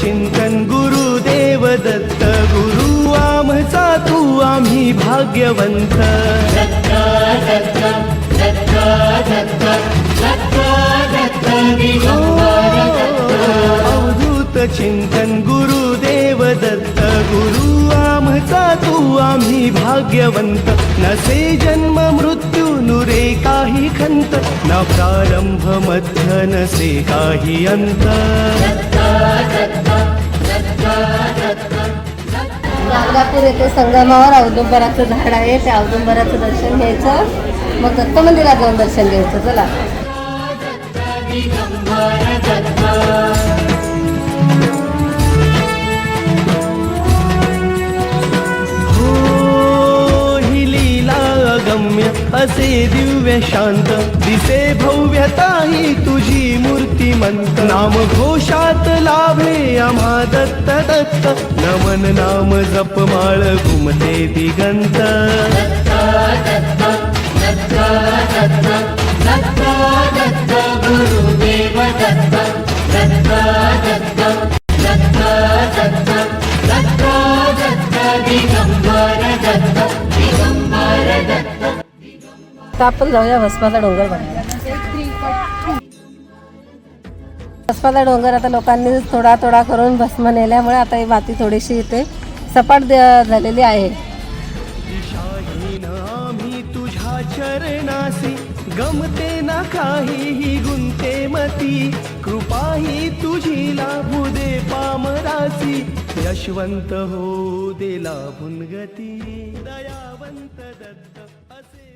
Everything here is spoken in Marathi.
चिंतन गुरुदेव दत्त गुरु आमचा तू आम्ही भाग्यवंत. दत्त दत्त दत्त दत्त दत्त दत्त अवधूत चिंतन गुरुदेव दत्त गुरु आमचा तू आम्ही भाग्यवंत. नसे जन्म नुरे काही खंत न प्रारंभ मध्य नसे काही अंत. गाणगापूर येथे संगमावर औदुंबराचं झाड आहे. त्या औदुंबराचं दर्शन घ्यायचं. मग दत्त मंदिरात जाऊन दर्शन घ्यायचं. चला. असे दिव्य शांत दिसे भव्यता ही तुझी मूर्तिमंत नाम घोषात लाभे आम्हा दत्त दत्त नमन नाम जपमाळ घुमते दिगंत आता आपण जाऊया भस्माचा डोंगर बघायला. भस्माचा डोंगर आता लोकांनी थोडा थोडा करून भस्म नेल्यामुळे आता ही माती थोडीशी इथे सपाट झालेली आहे. चरणासी गमते ना काहीही गुंते मती कृपाही तुझी लाभू दे पामरासी यशवंत हो दे लाभून गती दयावंत दत्त असे